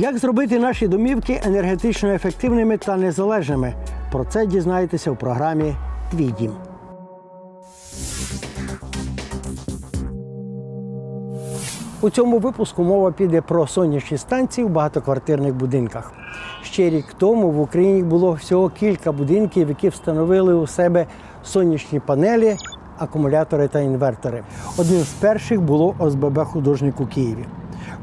Як зробити наші домівки енергетично ефективними та незалежними? Про це дізнаєтеся в програмі Твій дім. У цьому випуску мова піде про сонячні станції в багатоквартирних будинках. Ще рік тому в Україні було всього кілька будинків, які встановили у себе сонячні панелі, акумулятори та інвертори. Одним з перших було ОСББ художник у Києві.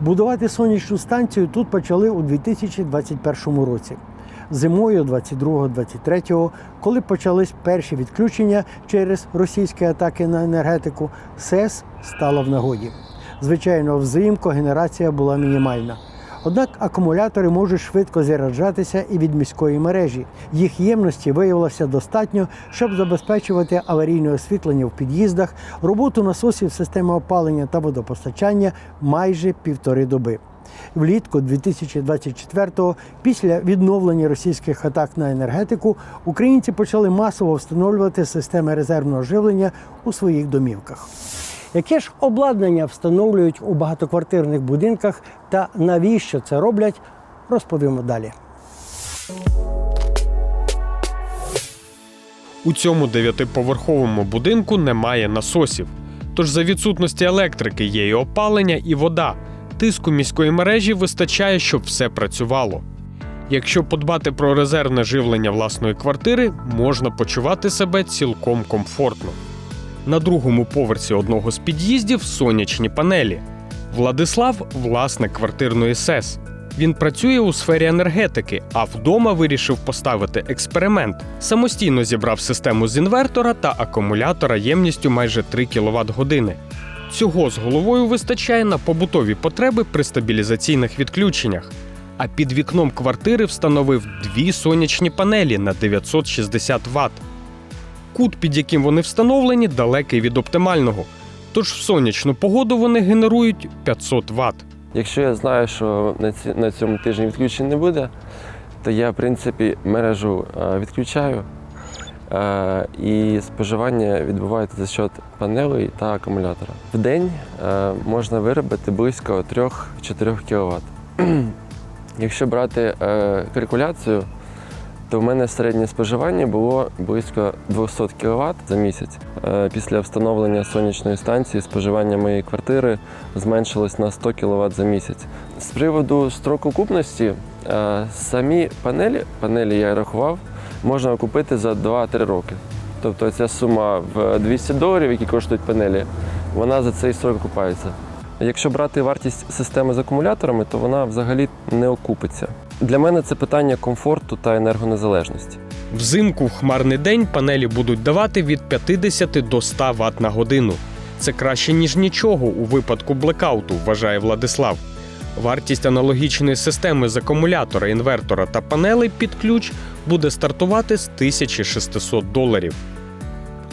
Будувати сонячну станцію тут почали у 2021 році. Зимою 22-23, коли почались перші відключення через російські атаки на енергетику, СЕС стало в нагоді. Звичайно, взимку генерація була мінімальна. Однак акумулятори можуть швидко заряджатися і від міської мережі. Їх ємності виявилося достатньо, щоб забезпечувати аварійне освітлення в під'їздах, роботу насосів системи опалення та водопостачання майже півтори доби. Влітку 2024-го, після відновлення російських атак на енергетику, українці почали масово встановлювати системи резервного живлення у своїх домівках. Яке ж обладнання встановлюють у багатоквартирних будинках та навіщо це роблять, розповімо далі. У цьому дев'ятиповерховому будинку немає насосів. Тож за відсутності електрики є і опалення, і вода. Тиску міської мережі вистачає, щоб все працювало. Якщо подбати про резервне живлення власної квартири, можна почувати себе цілком комфортно. На другому поверсі одного з під'їздів сонячні панелі. Владислав власник квартирної СЕС. Він працює у сфері енергетики, а вдома вирішив поставити експеримент. Самостійно зібрав систему з інвертора та акумулятора ємністю майже 3 кВт години. Цього з головою вистачає на побутові потреби при стабілізаційних відключеннях. А під вікном квартири встановив дві сонячні панелі на 960 Вт. Кут, під яким вони встановлені, далекий від оптимального. Тож в сонячну погоду вони генерують 500 Вт. Якщо я знаю, що на, цьому тижні відключень не буде, то я, в принципі, мережу е, відключаю. е, І споживання відбувається за счет панелей та акумулятора. В день е, можна виробити близько 3-4 кВт. Якщо брати е, калькуляцію, то в мене середнє споживання було близько 200 кВт за місяць. Е, Після встановлення сонячної станції споживання моєї квартири зменшилось на 100 кВт за місяць. З приводу строку купності, е, самі панелі, панелі я рахував, можна купити за 2-3 роки. Тобто ця сума в 200 доларів, які коштують панелі, вона за цей срок купається. Якщо брати вартість системи з акумуляторами, то вона взагалі не окупиться. Для мене це питання комфорту та енергонезалежності. Взимку в хмарний день панелі будуть давати від 50 до 100 Вт на годину. Це краще, ніж нічого у випадку блекауту, вважає Владислав. Вартість аналогічної системи з акумулятора, інвертора та панелей під ключ буде стартувати з 1600 доларів.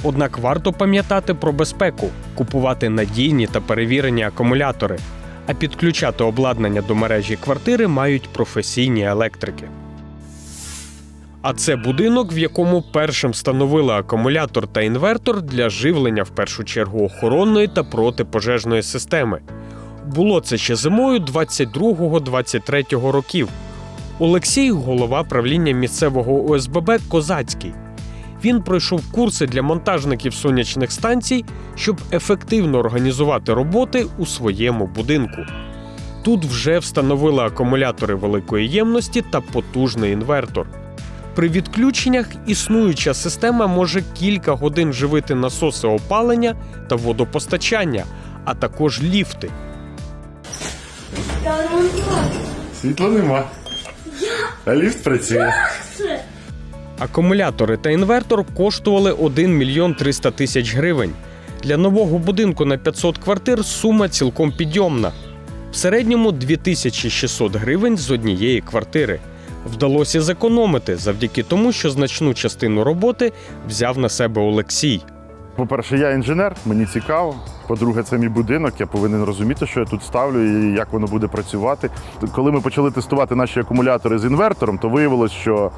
Однак варто пам'ятати про безпеку, купувати надійні та перевірені акумулятори, а підключати обладнання до мережі квартири мають професійні електрики. А це будинок, в якому першим встановили акумулятор та інвертор для живлення в першу чергу охоронної та протипожежної системи. Було це ще зимою 22-23 років. Олексій голова правління місцевого ОСББ Козацький. Він пройшов курси для монтажників сонячних станцій, щоб ефективно організувати роботи у своєму будинку. Тут вже встановили акумулятори великої ємності та потужний інвертор. При відключеннях існуюча система може кілька годин живити насоси опалення та водопостачання, а також ліфти. Світла нема. А ліфт працює. Акумулятори та інвертор коштували 1 мільйон 300 тисяч гривень. Для нового будинку на 500 квартир сума цілком підйомна. В середньому 2600 гривень з однієї квартири. Вдалося зекономити завдяки тому, що значну частину роботи взяв на себе Олексій. По-перше, я інженер, мені цікаво. По-друге, це мій будинок. Я повинен розуміти, що я тут ставлю і як воно буде працювати. Коли ми почали тестувати наші акумулятори з інвертором, то виявилось, що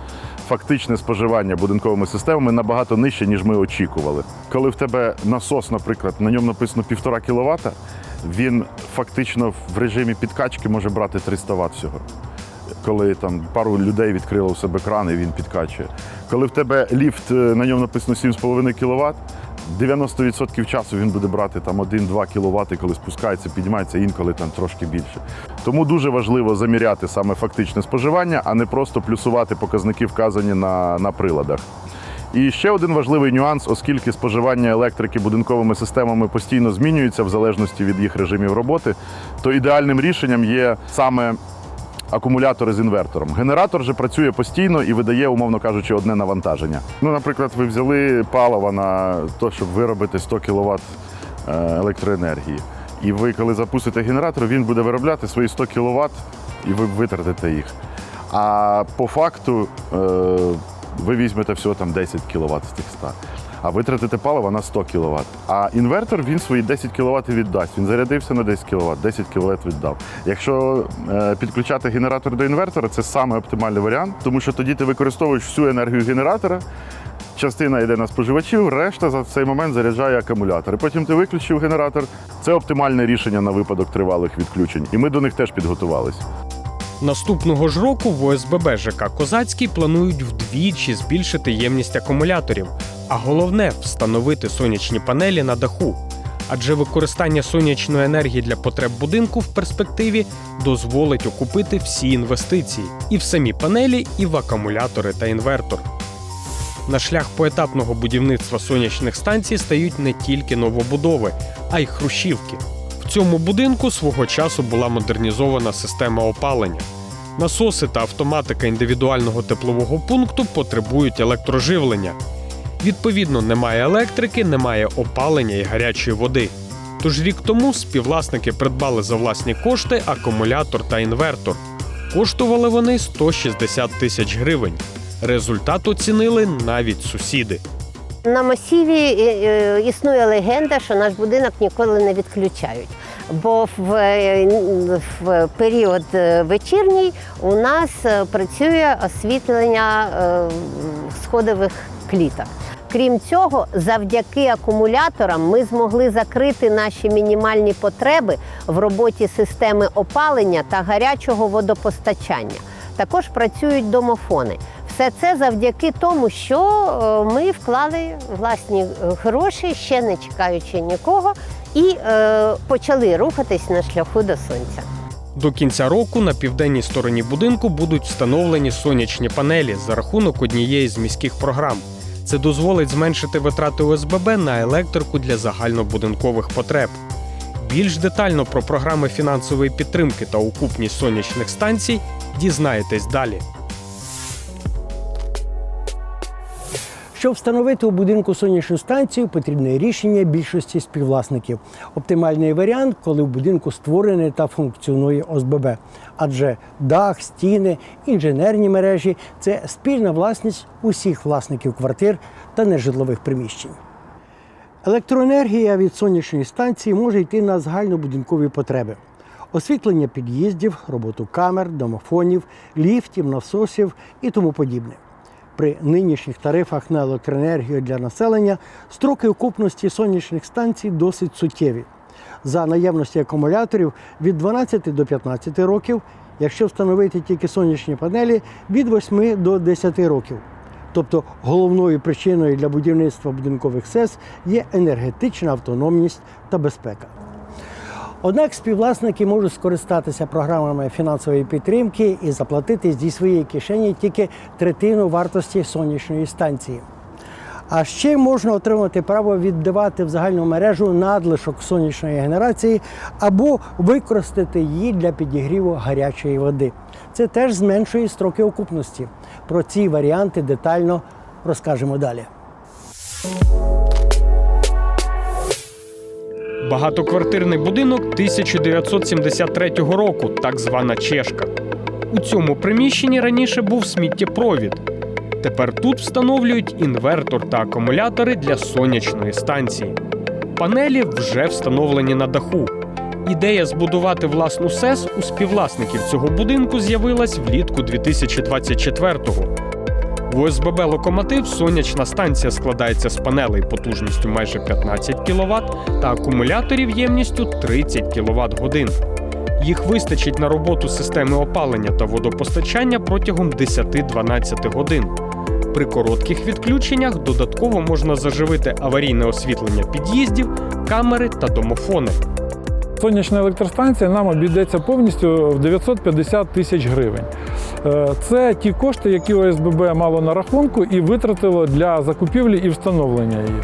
фактичне споживання будинковими системами набагато нижче, ніж ми очікували. Коли в тебе насос, наприклад, на ньому написано 1,5 кВт, він фактично в режимі підкачки може брати 300 Вт всього. Коли там пару людей відкрило у себе кран і він підкачує. Коли в тебе ліфт, е, на ньому написано 7,5 кВт, 90% часу він буде брати там 1-2 кВт, коли спускається, піднімається, інколи там трошки більше. Тому дуже важливо заміряти саме фактичне споживання, а не просто плюсувати показники, вказані на, на приладах. І ще один важливий нюанс, оскільки споживання електрики будинковими системами постійно змінюється в залежності від їх режимів роботи, то ідеальним рішенням є саме акумулятори з інвертором. Генератор же працює постійно і видає, умовно кажучи, одне навантаження. Ну, наприклад, ви взяли паливо на те, щоб виробити 100 кВт електроенергії. І ви, коли запустите генератор, він буде виробляти свої 100 кВт і ви витратите їх. А по факту е, ви візьмете всього там 10 кВт з тих 100, а витратите паливо на 100 кВт. А інвертор він свої 10 кВт віддасть. Він зарядився на 10 кВт, 10 кВт віддав. Якщо е, підключати генератор до інвертора, це саме оптимальний варіант, тому що тоді ти використовуєш всю енергію генератора. Частина йде на споживачів, решта за цей момент заряджає акумулятор. Потім ти виключив генератор. Це оптимальне рішення на випадок тривалих відключень. І ми до них теж підготувалися. Наступного ж року в ОСББ ЖК Козацький планують вдвічі збільшити ємність акумуляторів, а головне встановити сонячні панелі на даху. Адже використання сонячної енергії для потреб будинку в перспективі дозволить окупити всі інвестиції і в самі панелі, і в акумулятори та інвертор. На шлях поетапного будівництва сонячних станцій стають не тільки новобудови, а й хрущівки. Цьому будинку свого часу була модернізована система опалення. Насоси та автоматика індивідуального теплового пункту потребують електроживлення. Відповідно, немає електрики, немає опалення і гарячої води. Тож рік тому співвласники придбали за власні кошти акумулятор та інвертор. Коштували вони 160 тисяч гривень. Результат оцінили навіть сусіди. На масиві е, е, існує легенда, що наш будинок ніколи не відключають. Бо в, е, в період вечірній у нас працює освітлення сходових кліток. Крім цього, завдяки акумуляторам ми змогли закрити наші мінімальні потреби в роботі системи опалення та гарячого водопостачання. Також працюють домофони. Все це завдяки тому, що е, ми вклали власні е, гроші, ще не чекаючи нікого, і е, почали рухатись на шляху до сонця. До кінця року на південній стороні будинку будуть встановлені сонячні панелі за рахунок однієї з міських програм. Це дозволить зменшити витрати ОСББ на електрику для загальнобудинкових потреб. Більш детально про програми фінансової підтримки та окупність сонячних станцій дізнаєтесь далі. Щоб встановити у будинку сонячну станцію, потрібне рішення більшості співвласників. Оптимальний варіант, коли в будинку створене та функціонує ОСББ. Адже дах, стіни, інженерні мережі це спільна власність усіх власників квартир та нежитлових приміщень. Електроенергія від сонячної станції може йти на загальнобудинкові потреби. Освітлення під'їздів, роботу камер, домофонів, ліфтів, насосів і тому подібне. При нинішніх тарифах на електроенергію для населення строки окупності сонячних станцій досить суттєві. За наявності акумуляторів від 12 до 15 років, якщо встановити тільки сонячні панелі від 8 до 10 років. Тобто головною причиною для будівництва будинкових СЕС є енергетична автономність та безпека. Однак співвласники можуть скористатися програмами фінансової підтримки і заплатити зі своєї кишені тільки третину вартості сонячної станції. А ще можна отримати право віддавати в загальну мережу надлишок сонячної генерації або використати її для підігріву гарячої води. Це теж зменшує строки окупності. Про ці варіанти детально розкажемо далі. Багатоквартирний будинок 1973 року, так звана Чешка. У цьому приміщенні раніше був сміттєпровід. Тепер тут встановлюють інвертор та акумулятори для сонячної станції. Панелі вже встановлені на даху. Ідея збудувати власну СЕС у співвласників цього будинку з'явилась влітку 2024-го. В ОСББ Локомотив сонячна станція складається з панелей потужністю майже 15 кВт та акумуляторів ємністю 30 кВт годин. Їх вистачить на роботу системи опалення та водопостачання протягом 10-12 годин. При коротких відключеннях додатково можна заживити аварійне освітлення під'їздів, камери та домофони. Сонячна електростанція нам обійдеться повністю в 950 тисяч гривень. Е, Це ті кошти, які ОСББ мало на рахунку і витратило для закупівлі і встановлення її.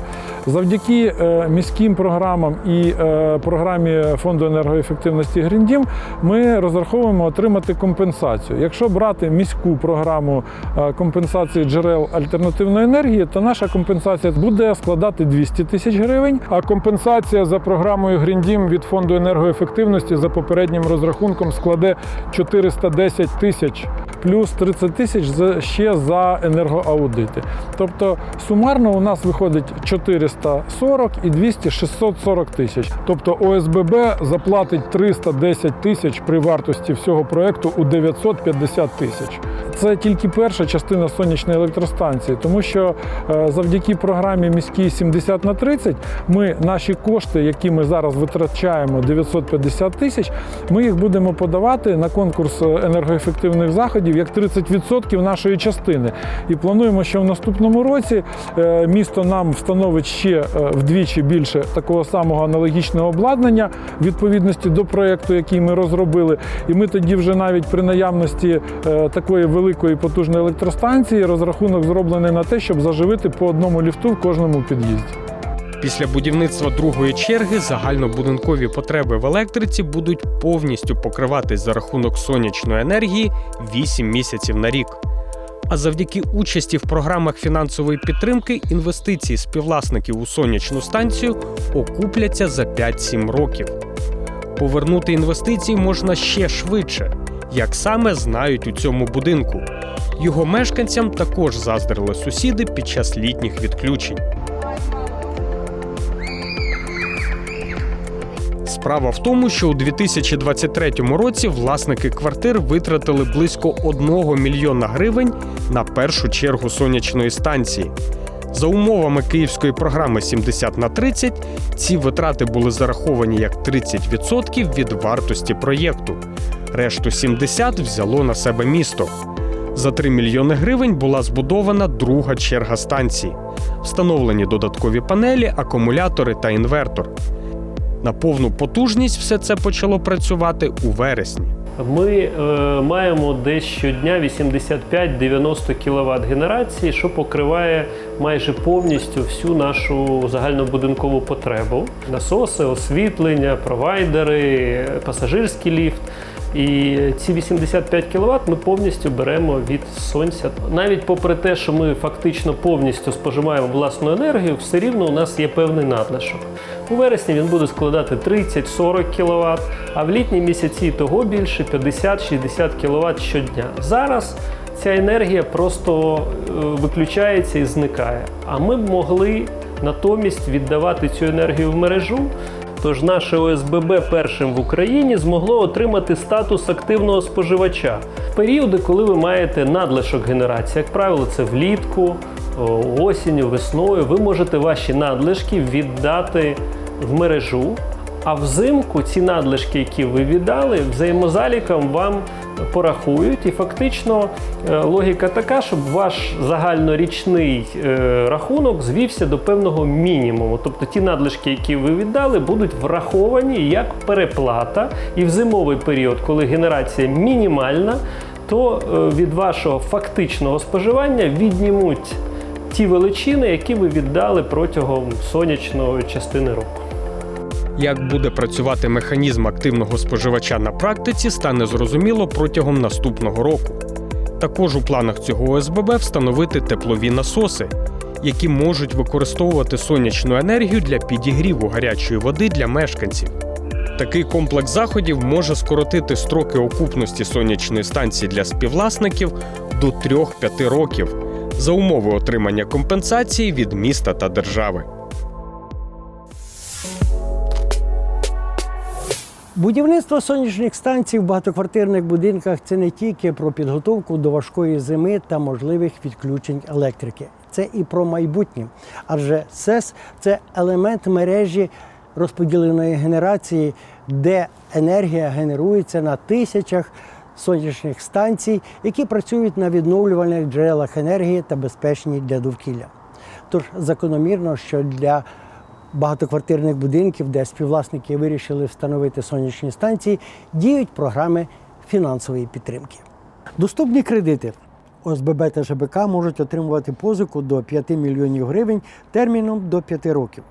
Завдяки е, міським програмам і е, програмі фонду енергоефективності Гріндім ми розраховуємо отримати компенсацію. Якщо брати міську програму е, компенсації джерел альтернативної енергії, то наша компенсація буде складати 200 тисяч гривень. А компенсація за програмою Гріндім від фонду енергоефективності за попереднім розрахунком складе 410 тисяч. Плюс 30 тисяч ще за енергоаудити. Тобто сумарно у нас виходить 440 і 200 640 тисяч. Тобто ОСББ заплатить 310 тисяч при вартості всього проекту у 950 тисяч. Це тільки перша частина сонячної електростанції, тому що е, завдяки програмі міській 70 на 30 ми наші кошти, які ми зараз витрачаємо 950 тисяч, ми їх будемо подавати на конкурс енергоефективних заходів як 30% нашої частини. І плануємо, що в наступному році е, місто нам встановить ще е, вдвічі більше такого самого аналогічного обладнання відповідності до проєкту, який ми розробили. І ми тоді вже навіть при наявності е, такої великої потужної електростанції розрахунок зроблений на те, щоб заживити по одному ліфту в кожному під'їзді. Після будівництва другої черги загальнобудинкові потреби в електриці будуть повністю покриватись за рахунок сонячної енергії 8 місяців на рік. А завдяки участі в програмах фінансової підтримки інвестиції співвласників у сонячну станцію окупляться за 5-7 років. Повернути інвестиції можна ще швидше, як саме знають у цьому будинку. Його мешканцям також заздрили сусіди під час літніх відключень. Справа в тому, що у 2023 році власники квартир витратили близько 1 мільйона гривень на першу чергу сонячної станції. За умовами київської програми 70 на 30 ці витрати були зараховані як 30% від вартості проєкту. Решту 70 взяло на себе місто. За 3 мільйони гривень була збудована друга черга станції. Встановлені додаткові панелі, акумулятори та інвертор. На повну потужність все це почало працювати у вересні. Ми е, маємо десь щодня 85-90 кВт генерації, що покриває майже повністю всю нашу загальнобудинкову потребу: насоси, освітлення, провайдери, пасажирський ліфт. І ці 85 кВт ми повністю беремо від сонця. Навіть попри те, що ми фактично повністю споживаємо власну енергію, все рівно у нас є певний надлишок. У вересні він буде складати 30-40 кВт, а в літні місяці того більше 50-60 кВт щодня. Зараз ця енергія просто е, виключається і зникає. А ми б могли натомість віддавати цю енергію в мережу. Тож наше ОСББ першим в Україні змогло отримати статус активного споживача в періоди, коли ви маєте надлишок генерації. Як правило, це влітку, осінню, весною. Ви можете ваші надлишки віддати в мережу. А взимку ці надлишки, які ви віддали, взаємозаліком вам порахують. І фактично е, логіка така, щоб ваш загальнорічний е, рахунок звівся до певного мінімуму. Тобто ті надлишки, які ви віддали, будуть враховані як переплата. І в зимовий період, коли генерація мінімальна, то е, від вашого фактичного споживання віднімуть ті величини, які ви віддали протягом сонячної частини року. Як буде працювати механізм активного споживача на практиці, стане зрозуміло протягом наступного року. Також у планах цього ОСББ встановити теплові насоси, які можуть використовувати сонячну енергію для підігріву гарячої води для мешканців. Такий комплекс заходів може скоротити строки окупності сонячної станції для співвласників до 3-5 років за умови отримання компенсації від міста та держави. Будівництво сонячних станцій в багатоквартирних будинках це не тільки про підготовку до важкої зими та можливих відключень електрики. Це і про майбутнє. Адже СЕС це елемент мережі розподіленої генерації, де енергія генерується на тисячах сонячних станцій, які працюють на відновлювальних джерелах енергії та безпечні для довкілля. Тож закономірно, що для багатоквартирних будинків, де співвласники вирішили встановити сонячні станції, діють програми фінансової підтримки. Доступні кредити. ОСББ та ЖБК можуть отримувати позику до 5 мільйонів гривень терміном до 5 років.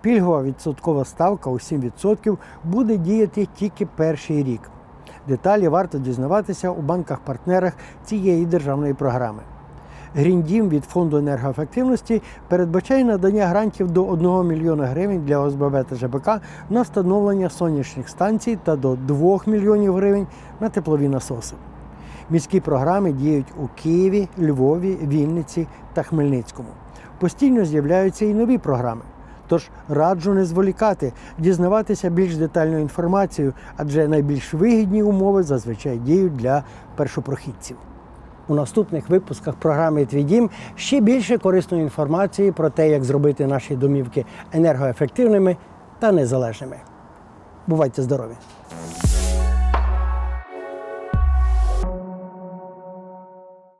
Пільгова відсоткова ставка у 7% буде діяти тільки перший рік. Деталі варто дізнаватися у банках-партнерах цієї державної програми. Гріндім від фонду енергоефективності передбачає надання грантів до 1 мільйона гривень для ОСББ та ЖБК на встановлення сонячних станцій та до 2 мільйонів гривень на теплові насоси. Міські програми діють у Києві, Львові, Вінниці та Хмельницькому. Постійно з'являються і нові програми. Тож раджу не зволікати, дізнаватися більш детальну інформацію, адже найбільш вигідні умови зазвичай діють для першопрохідців. У наступних випусках програми Твій дім ще більше корисної інформації про те, як зробити наші домівки енергоефективними та незалежними. Бувайте здорові!